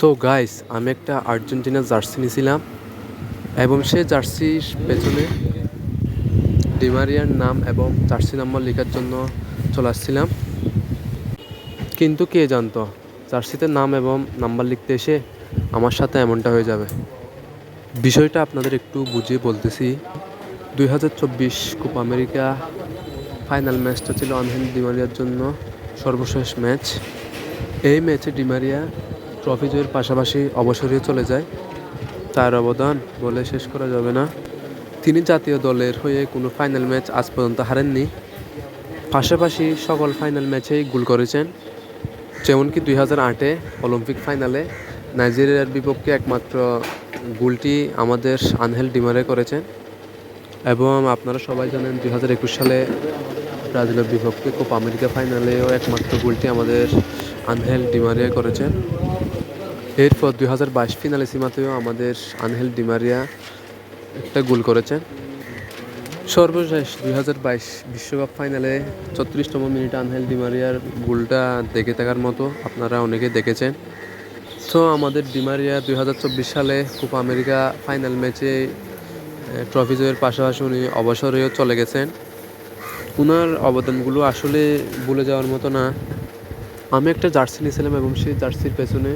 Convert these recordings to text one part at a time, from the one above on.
তো গাইস আমি একটা আর্জেন্টিনার জার্সি নিয়েছিলাম এবং সেই জার্সির পেছনে ডিমারিয়ার নাম এবং জার্সি নাম্বার লেখার জন্য চলে আসছিলাম। কিন্তু কে জানতো জার্সিতে নাম এবং নাম্বার লিখতে এসে আমার সাথে এমনটা হয়ে যাবে। বিষয়টা আপনাদের একটু বুঝিয়ে বলতেছি। দুই হাজার চব্বিশ কোপা আমেরিকা ফাইনাল ম্যাচটা ছিল আনহেল ডিমারিয়ার জন্য সর্বশেষ ম্যাচ এই ম্যাচে ডিমারিয়া ট্রফি জয়ের পাশাপাশি অবসরে চলে যায়। তার অবদান বলে শেষ করা যাবে না। তিনি জাতীয় দলের হয়ে কোনো ফাইনাল ম্যাচ আজ পর্যন্ত হারেননি। পাশাপাশি সকল ফাইনাল ম্যাচেই গোল করেছেন। যেমনকি দুই হাজার আটে অলিম্পিক ফাইনালে নাইজেরিয়ার বিপক্ষে একমাত্র গোলটি আমাদের আনহেল ডিমারে করেছেন। এবং আপনারা সবাই জানেন দুই হাজার একুশ সালে ব্রাজিলের বিপক্ষে কোপা আমেরিকা ফাইনালেও একমাত্র গোলটি আমাদের আনহেল ডিমারিয়া করেছেন। এরপর দুই হাজার বাইশ ফিনালে সীমাতেও আমাদের আনহেল ডিমারিয়া একটা গোল করেছেন সর্বশেষ দুই হাজার বাইশ বিশ্বকাপ ফাইনালে ছত্রিশতম মিনিটে আনহেল ডিমারিয়ার গোলটা দেখে থাকার মতো আপনারা অনেকে দেখেছেন। তো আমাদের ডিমারিয়া দুই হাজার চব্বিশ সালে কোপা আমেরিকা ফাইনাল ম্যাচে ট্রফি জয়ের পাশাপাশি উনি অবসরেও চলে গেছেন। ওনার অবদানগুলো আসলে ভুলে যাওয়ার মতো না। আমি একটা জার্সি নিয়েছিলাম এবং সেই জার্সির পেছনে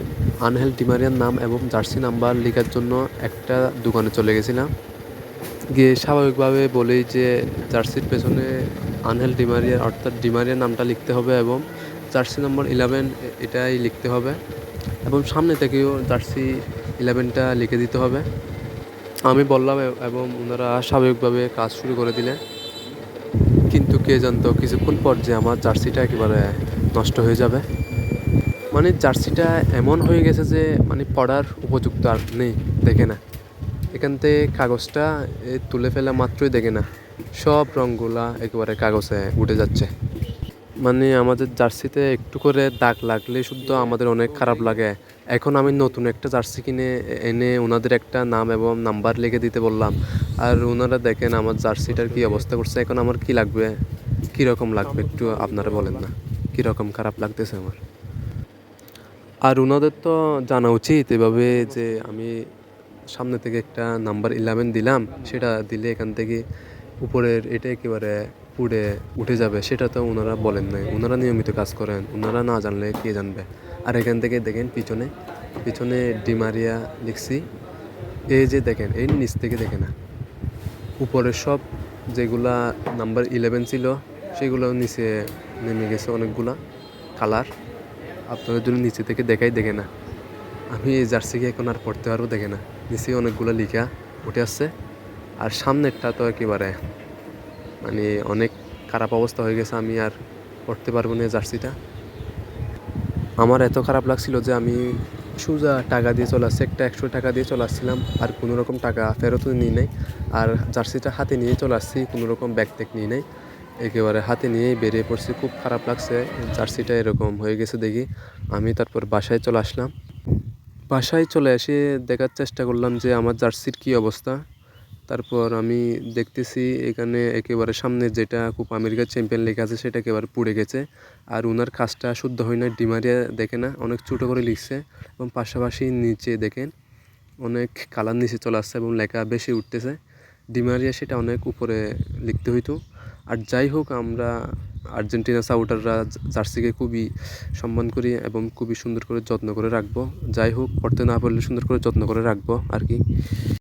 আনহেল ডিমারিয়ার নাম এবং জার্সি নাম্বার লেখার জন্য একটা দোকানে চলে গেছিলাম। গিয়ে স্বাভাবিকভাবে বলি যে জার্সির পেছনে আনহেল ডিমারিয়ার অর্থাৎ ডিমারিয়ার নামটা লিখতে হবে এবং জার্সি নম্বর ইলেভেন এটাই লিখতে হবে এবং সামনে থেকেও জার্সি ইলেভেনটা লিখে দিতে হবে। আমি বললাম এবং ওনারা স্বাভাবিকভাবে কাজ শুরু করে দিলেন। কিন্তু কে জানতো, কিছুক্ষণ পর যে আমার জার্সিটা একেবারে নষ্ট হয়ে যাবে। মানে জার্সিটা এমন হয়ে গেছে যে মানে পড়ার উপযুক্ত আর নেই, দেখে না। এখান থেকে কাগজটা তুলে ফেলা মাত্রই দেখে না। সব রঙগুলা একেবারে কাগজে উঠে যাচ্ছে। মানে আমাদের জার্সিতে একটু করে দাগ লাগলে শুদ্ধ আমাদের অনেক খারাপ লাগে। এখন আমি নতুন একটা জার্সি কিনে এনে ওনাদের একটা নাম এবং নাম্বার লিখে দিতে বললাম। আর ওনারা দেখেন আমার জার্সিটার কি অবস্থা করছে। এখন আমার কি লাগবে? কীরকম লাগবে একটু আপনারা বলেন না। কীরকম খারাপ লাগতেছে আমার। আর ওনাদের তো জানা উচিত এভাবে যে আমি সামনে থেকে একটা নাম্বার ইলেভেন দিলাম, সেটা দিলে এখান থেকে উপরের এটা একেবারে পুড়ে উঠে যাবে, সেটা তো ওনারা বলেন নাই। ওনারা নিয়মিত কাজ করেন ওনারা না জানলে কে জানবে? আর এখান থেকে দেখেন পিছনে পিছনে ডিমারিয়া লিখছি। এই যে দেখেন, এই নিচ থেকে দেখে না। উপরের সব যেগুলা নাম্বার ইলেভেন ছিল সেগুলো নিচে নেমে গেছে অনেকগুলা কালার। আপনাদের জন্য নিচে থেকে দেখাই দেখে না। আমি এই জার্সিকে এখন আর পড়তে পারব দেখে না। নিচে অনেকগুলো লিখা উঠে আসছে। আর সামনেরটা তো একেবারে মানে অনেক খারাপ অবস্থা হয়ে গেছে, আমি আর পড়তে পারব না জার্সিটা। আমার এত খারাপ লাগছিল যে আমি সোজা টাকা দিয়ে চলে আসছি, একটা একশো টাকা দিয়ে চলে আসছিলাম, আর কোনো রকম টাকা ফেরতও নিই নাই। আর জার্সিটা হাতে নিয়ে চলে আসছি, কোনো রকম ব্যাগ ট্যাগ নিই নাই। একেবারে হাতে নিয়েই বেরিয়ে পড়ছি। খুব খারাপ লাগছে, জার্সিটা এরকম হয়ে গেছে দেখি। আমি তারপর বাসায় চলে আসলাম। বাসায় চলে এসে দেখার চেষ্টা করলাম যে আমার জার্সির কী অবস্থা। তারপর আমি দেখতেছি এখানে একেবারে সামনে যেটা খুব আমেরিকার চ্যাম্পিয়ন লেখা আছে, সেটা একেবারে পুড়ে গেছে। আর ওনার কাজটা শুদ্ধ হয় না ডিমারিয়া দেখে না, অনেক ছোটো করে লিখছে এবং পাশাপাশি নিচে দেখেন অনেক কালার নিচে চলে আসছে এবং লেখা বেশি উঠতেছে। ডিমারিয়া সেটা অনেক উপরে লিখতে হইতো। আর যাই হোক, আমরা আর্জেন্টিনা সাউটাররা জার্সিকে খুবই সম্মান করি এবং খুবই সুন্দর করে যত্ন করে রাখব। যাই হোক, পড়তে না পারলে সুন্দর করে যত্ন করে রাখব আর কি।